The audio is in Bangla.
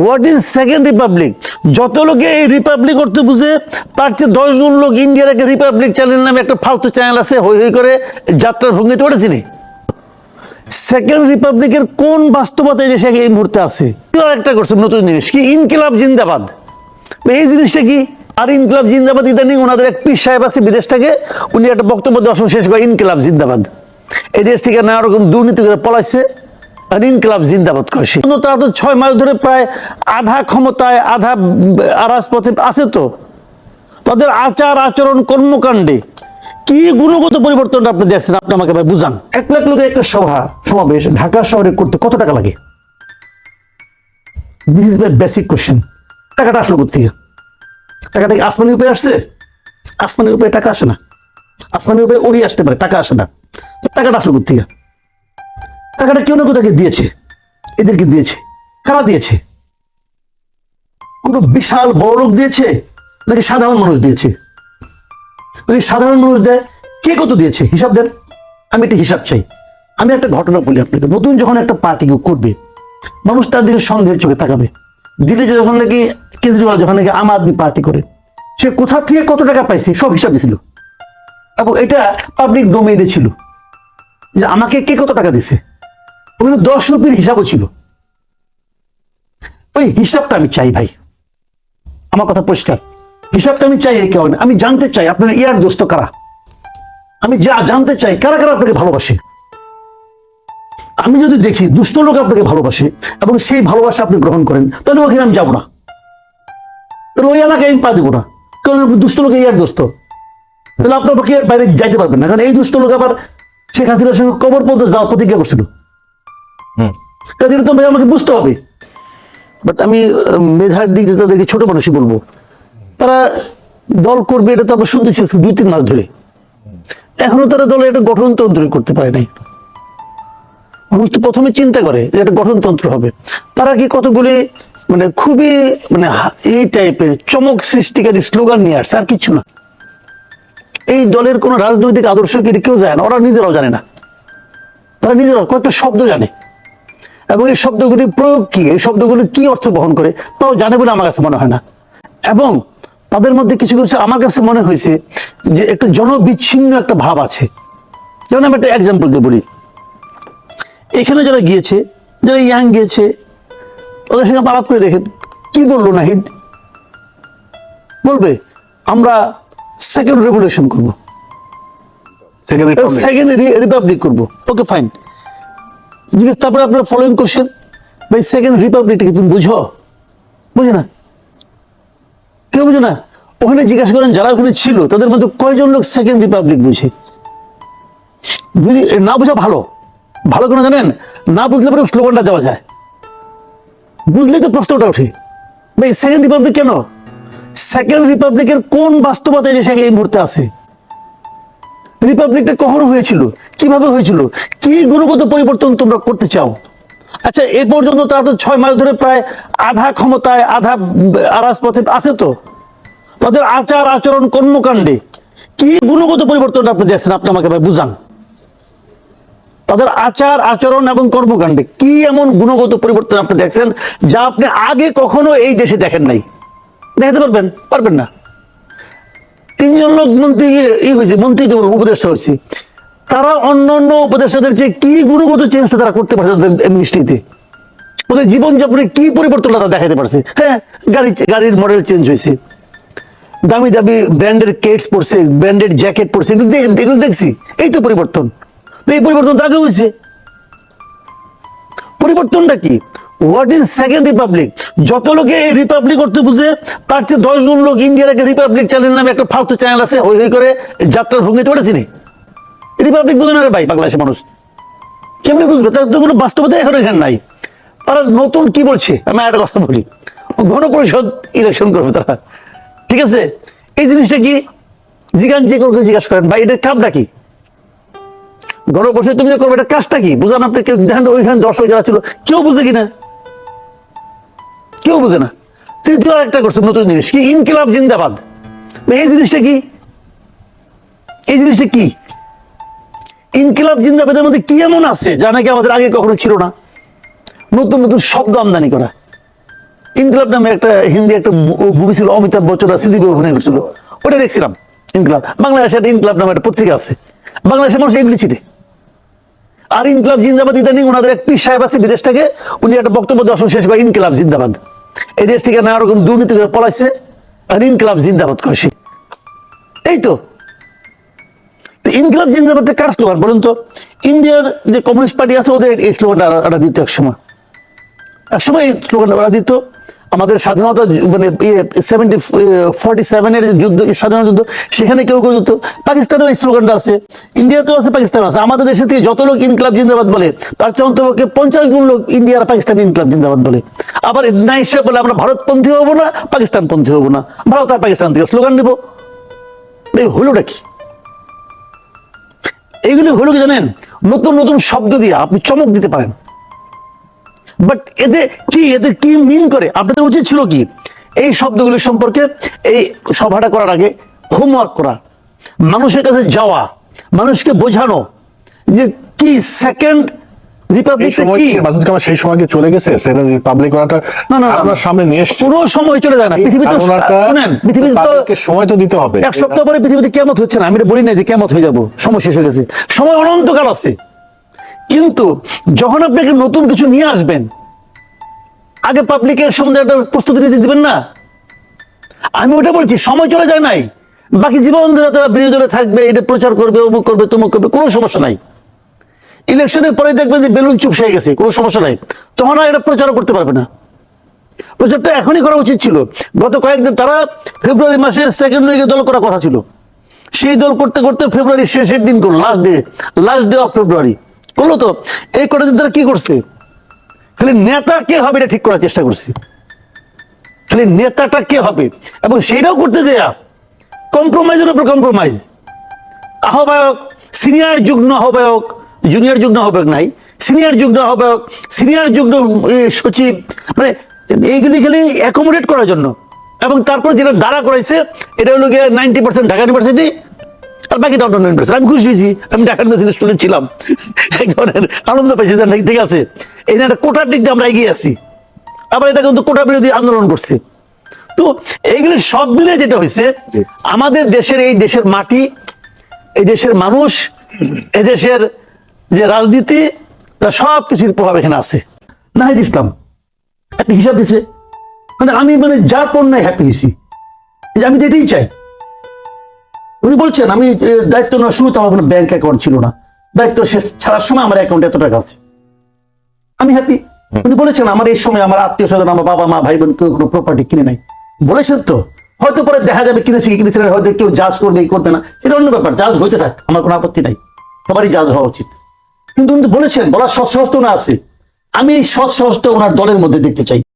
হোয়াট ইজ সেকেন্ড রিপাবলিক যত লোকে এই রিপাবলিক করতে বুঝে, তার চেয়ে দশজন লোক ইন্ডিয়ার একটা রিপাবলিক চ্যানেল নামে একটা ফালতু চ্যানেল আছে, হই হই করে যাত্রার ভঙ্গিতে ওঠেছিনি সেকেন্ড রিপাবলিকের কোন বাস্তবতা সে এই মুহূর্তে আছে? একটা করছে নতুন জিনিস? কি ইনকিলাব জিন্দাবাদ? এই জিনিসটা কি? আর ইনকিলাব জিন্দাবাদ ইদানিং ওনাদের এক পীর সাহেব আছে বিদেশ থেকে, উনি একটা বক্তব্য দর্শন শেষ করে ইনকিলাব জিন্দাবাদ। এই দেশ থেকে নানা রকম দুর্নীতি করে পলাইছে। ইনকিলাব জিন্দাবাদ তারা তো ছয় মাস ধরে প্রায় আধা ক্ষমতায়, আধা আছে তো। তাদের আচার আচরণ, কর্মকাণ্ডে কি গুণগত পরিবর্তনটা আপনি দেখছেন? আপনি আমাকে ভাই বুঝান। এক লাখ লোকের একটা সভা, সমাবেশ ঢাকা শহরে করতে কত টাকা লাগে? This is my basic question টাকাটা আসলো কোথেকে টাকাটা কি আসমানি উপায় আসছে? আসমানি উপায়ে টাকা আসে না। আসমানি উপায়ে ওই আসতে পারে, টাকা আসে না। টাকাটা আসলো কোথেকে টাকাটা কেউ না কোথাকে দিয়েছে? এদেরকে দিয়েছে। কারা দিয়েছে? কোনো বিশাল বড় লোক দিয়েছে? নাকি সাধারণ মানুষ দিয়েছে? যদি সাধারণ মানুষ দেয়, কে কত দিয়েছে? হিসাব দেন। আমি একটা হিসাব চাই। আমি একটা ঘটনা বলি আপনাকে। নতুন যখন একটা পার্টি কেউ করবে, মানুষ তার দিকে সন্দেহের চোখে তাকাবে। দিল্লিতে যখন নাকি কেজরিওয়াল, যখন নাকি আম আদমি পার্টি করে, সে কোথা থেকে কত টাকা পাইছে, সব হিসাব দিছিল। এবং এটা পাবলিক ডোমেইনে ছিল। যে আমাকে কে কত টাকা দিছে? ওখানে দশ রুপির হিসাবও ছিল। ওই হিসাবটা আমি চাই ভাই। আমার কথা পরিষ্কার। হিসাবটা আমি চাই কেউ আমি জানতে চাই আপনার ইয়ার দোস্ত কারা? আমি যা জানতে চাই, কারা কারা আপনাকে ভালোবাসে? আমি যদি দেখি দুষ্ট লোক আপনাকে ভালোবাসে এবং সেই ভালোবাসা আপনি গ্রহণ করেন, তাহলে ওখানে আমি যাব না। তাহলে ওই এলাকায় আমি পা দেবো না। কারণ দুষ্ট লোক ইয়ার দোস্ত। তাহলে আপনার পক্ষে বাইরে যাইতে পারবেন না। কারণ এই দুষ্ট লোক আবার শেখ হাসিনার সঙ্গে কবর পর্যন্ত যাওয়ার প্রতিজ্ঞা করছিল। কাজে তো ভাই আমাকে বুঝতে হবে। বাট আমি মেধার দিক দিয়ে তাদেরকে ছোট মানুষই বলব। তারা দল করবে, এটা তো আমরা শুনতেছি দুই, তিন মাস ধরে। এখনও তারা দলে একটা গঠনতন্ত্রই করতে পারে নাই। মানুষ তো প্রথমে চিন্তা করে যে একটা গঠনতন্ত্র হবে। তারা কি কতগুলি মানে খুবই মানে এই টাইপের চমক সৃষ্টিকারী স্লোগান নিয়ে আসছে, আর কিছু না। এই দলের কোনো রাজনৈতিক আদর্শ কি কেউ জানে না? ওরা নিজেরাও জানে না। তারা নিজেরাও কয়েকটা শব্দ জানে। এবং এই শব্দগুলি প্রয়োগ কি? এই শব্দগুলি কি অর্থ বহন করে? তাও জানে বলে আমার কাছে মনে হয় না। এবং তাদের মধ্যে কিছু কিছু আমার কাছে মনে হয়েছে যে একটা জনবিচ্ছিন্ন একটা ভাব আছে। যেমন আমি একটা এক্সাম্পল দিয়ে বলি। এখানে যারা গিয়েছে যারা ইয়াং গিয়েছে ওদের সঙ্গে আলাপ করে দেখেন। কি বলল নাহিদ? বলবে আমরা সেকেন্ড রেভলিউশন করব। সেকেন্ড সেকেন্ড রিপাবলিক করব। ওকে ফাইন জিজ্ঞেস তারপরে আপনার ফলোইং কোশ্চেন ভাই সেকেন্ড রিপাবলিকটা কি তুমি বুঝো? বুঝে না? কেউ বুঝে না? ওখানে জিজ্ঞাসা করেন যারা ওখানে ছিল, তাদের মধ্যে কয়জন লোক সেকেন্ড রিপাবলিক বুঝে? বুঝি না বোঝা ভালো ভালো কেন জানেন? না বুঝলে পরে স্লোগানটা দেওয়া যায়। বুঝলেই তো প্রশ্নটা ওঠে। ভাই সেকেন্ড রিপাবলিক কেন? সেকেন্ড রিপাবলিকের কোন বাস্তবতা যে সে এই মুহূর্তে আছে? রিপাবলিকটা কখন হয়েছিল? কীভাবে হয়েছিল? কি গুণগত পরিবর্তন তোমরা করতে চাও? আচ্ছা এ পর্যন্ত তারা তো ছয় মাস ধরে প্রায় আধা ক্ষমতায়, আধা আরাজ পথে আছে তো? তাদের আচার আচরণ কর্মকাণ্ডে কি গুণগত পরিবর্তন আপনি দেখছেন? আপনি আমাকে ভাই বুঝান। তাদের আচার আচরণ এবং কর্মকাণ্ডে কি এমন গুণগত পরিবর্তন আপনি দেখছেন যা আপনি আগে কখনো এই দেশে দেখেন নাই? দেখাতে পারবেন? পারবেন না? তিনজন লোক মন্ত্রী ই হয়েছে, মন্ত্রী যেমন উপদেষ্টা হয়েছে, তারা অন্য অন্য উপদেষ্টাদের চেয়ে কি গুণগত চেঞ্জটা তারা করতে পারছে তাদের মিনিস্ট্রিতে ওদের জীবনযাপনে কি পরিবর্তনটা তারা দেখাতে পারছে? হ্যাঁ গাড়ি, গাড়ির মডেল চেঞ্জ হয়েছে। দামি দামি ব্র্যান্ডের কেটস পরছে ব্র্যান্ডেড জ্যাকেট পরছে, এগুলো দেখছি, এই তো পরিবর্তন। এই পরিবর্তন তো আগে হয়েছে। পরিবর্তনটা কি? হোয়াট ইজ সেকেন্ড রিপাবলিক যত লোকে এই রিপাবলিক করতে বুঝে, তার চেয়ে দশজন লোক ইন্ডিয়ার একটা রিপাবলিক চ্যানেল নামে একটা ফালতু চ্যানেল আছে, হই হই করে যাত্রার ভঙ্গিতে ওঠেছিনি রিপাবলিক বুঝে না রে ভাই বাংলাদেশের মানুষ। কেমনি বুঝবে? তার তো কোনো বাস্তবতা এখন এখানে নাই। তারা নতুন কি বলছে? আমি একটা কথা বলি। গণপরিষদ ইলেকশন করবে তারা। ঠিক আছে? এই জিনিসটা কি? জিজ্ঞান যে কাউকে জিজ্ঞাসা করেন, ভাই এটার কামটা কি? গণপরিষদ তুমি যে করবে, এটা কাজটা কি? বুঝান আপনি কেউ দেখেন ওইখানে দর্শক যারা ছিল, কেউ বুঝে কিনা? কেউ বুঝে না। তৃতীয় একটা করছে, নতুন জিনিস। কি, ইনকিলাব জিন্দাবাদ? এই জিনিসটা কি? এই জিনিসটা কি? ইনকিলাব জিন্দাবাদের মধ্যে কি এমন আছে যা নাকি আমাদের আগে কখনো ছিল না? নতুন নতুন শব্দ আমদানি করা। ইনকিলাব নামে একটা হিন্দি একটা মুভি ছিল, অমিতাভ বচ্চন আর সিদ্দিক অভিনয় করছিল। ওটা দেখছিলাম, ইনকিলাব। বাংলাদেশে একটা ইনকলাব নামে একটা পত্রিকা আছে। বাংলাদেশের মানুষ এগুলি চিনে। আর ইনকলাব জিন্দাবাদ ইদানিং ওনাদের এক পীর সাহেব আছে বিদেশ থেকে, উনি একটা বক্তব্য দর্শন শেষ করে ইনকিলাব জিন্দাবাদ। এই দেশ থেকে নানা রকম দুর্নীতি করে পলাইছে আর ইনকলাব জিন্দাবাদ করেছে এই তো ইনকলাব জিন্দাবাদটা কার স্লোগান বলুন তো ইন্ডিয়ার যে কমিউনিস্ট পার্টি আছে ওদের এই স্লোগানটা দিত এক সময় এক সময় এই স্লোগানটা দিত আমাদের স্বাধীনতা মানে সেভেন্টি ফর্টি সেভেনের যুদ্ধ, স্বাধীনতা যুদ্ধ, সেখানে কেউ কেউ দিত পাকিস্তানেও স্লোগানটা আছে, ইন্ডিয়াতেও আছে পাকিস্তান আছে। আমাদের দেশে থেকে যত লোক ইনকলাব জিন্দাবাদ বলে, তার চেয়ে অন্তপক্ষে পঞ্চাশ গুণ লোক ইন্ডিয়া আর পাকিস্তান ইনকলাব জিন্দাবাদ বলে। আবার না হিসেবে বলে আমরা ভারতপন্থী হব না, পাকিস্তানপন্থী হব না। ভারত আর পাকিস্তান থেকে স্লোগান দিব। এই হলোটা কি? এইগুলি হলো কি জানেন? নতুন নতুন শব্দ দিয়ে আপনি চমক দিতে পারেন। বাট এতে কি এতে কি মিন করে? আপনাদের উচিত ছিল কি? এই শব্দগুলি সম্পর্কে এই সভাটা করার আগে হোমওয়ার্ক করা। মানুষের কাছে যাওয়া মানুষকে বোঝানো যে কি সেকেন্ড এই রিপাবলিক সময় কি? কি মাসুদ কামাল সেই সময় কি চলে গেছে? রিপাবলিক না, না, না। আপনার সামনে নিয়ে এসছে। সময় চলে যায় না। পৃথিবী তো আর ওনারটা শুনেন পৃথিবীতে তো সময় তো দিতে হবে। এক সপ্তাহ পরে পৃথিবীতে কেমত হচ্ছে না। আমি বলি না যে কেমত হয়ে যাব। সময় শেষ হয়ে গেছে। সময় অনন্তকাল আছে। কিন্তু যখন আপনি একটা নতুন কিছু নিয়ে আসবেন, আগে পাবলিকের সম্বন্ধে একটা প্রস্তুতি নিতে দিবেন না? আমি ওটা বলছি, সময় চলে যায় নাই। বাকি জীবন ধরে তারা বিরোধী থাকবে, এটা প্রচার করবে, অমুক করবে, তমুক করবে, কোনো সমস্যা নাই। ইলেকশনের পরে দেখবে যে বেলুন চুপ হয়ে গেছে, কোনো সমস্যা নাই। তখন আর এটা প্রচারও করতে পারবে না। প্রচারটা এখনই করা উচিত ছিল। গত কয়েকদিন তারা ফেব্রুয়ারি মাসের সেকেন্ড উইকে দল করার কথা ছিল। সেই দল করতে করতে ফেব্রুয়ারি শেষের দিন করল last day last day of February করল তো, এই কটা তারা কি করছে? খালি নেতা কে হবে এটা ঠিক করার চেষ্টা করছে। খালি নেতাটা কে হবে? এবং সেটাও করতে যায় কম্প্রোমাইজের উপর কম্প্রোমাইজ আহ্বায়ক সিনিয়র যুগ্ম আহ্বায়ক জুনিয়র যুগ্ম আহ্বায়ক নাই সিনিয়র যুগ্ম আহ্বায়ক সিনিয়র যুগ্ম সচিব মানে এইগুলি খালি অ্যাকোমোডেট করার জন্য। এবং তারপর যেটা দ্বারা করাইছে, এটা হলো গিয়ে নাইনটি পার্সেন্ট ঢাকা ইউনিভার্সিটি আর বাকিটা অন্য ইউনিভার্সিটি আমি খুশি হয়েছি। আমি ঢাকা ইউনিভার্সিটির স্টুডেন্ট ছিলাম। এক ধরনের আনন্দ পাইছি যে ঠিক আছে এই একটা কোটার দিক দিয়ে আমরা এগিয়ে আছি। আবার এটা কিন্তু কোটা বিরোধী আন্দোলন করছে। তো এইগুলো সব মিলে যেটা হয়েছে আমাদের দেশের এই দেশের মাটি এই দেশের মানুষ এই দেশের যে রাজনীতি তা সব কিছুর প্রভাব এখানে আছে। নাহিদ ইসলাম একটা হিসাব দিছে। মানে আমি মানে যার পণ্যায় হ্যাপি হয়েছি। যে আমি যেটাই চাই উনি বলছেন আমি দায়িত্ব নেওয়ার শুরুতে আমার কোনো ব্যাংক অ্যাকাউন্ট ছিল না। দায়িত্ব শেষ ছাড়ার সময় আমার অ্যাকাউন্টে এত টাকা আছে। আমি হ্যাপি উনি বলেছেন আমার এই সময় আমার আত্মীয় স্বজন আমার বাবা মা ভাই বোন কেউ কোনো প্রপার্টি কিনে নাই। বলেছেন তো? হয়তো পরে দেখা যাবে কিনেছে কি কিনেছে হয়তো কেউ জাজ করবে কি করবে না। সেটা অন্য ব্যাপার জাজ হইতে থাক আমার কোনো আপত্তি নাই। সবারই জাজ হওয়া উচিত। কিন্তু উনি তো বলেছেন বলার সৎ সাহস তো না আছে। আমি এই সৎ সাহসটা ওনার দলের মধ্যে দেখতে চাই।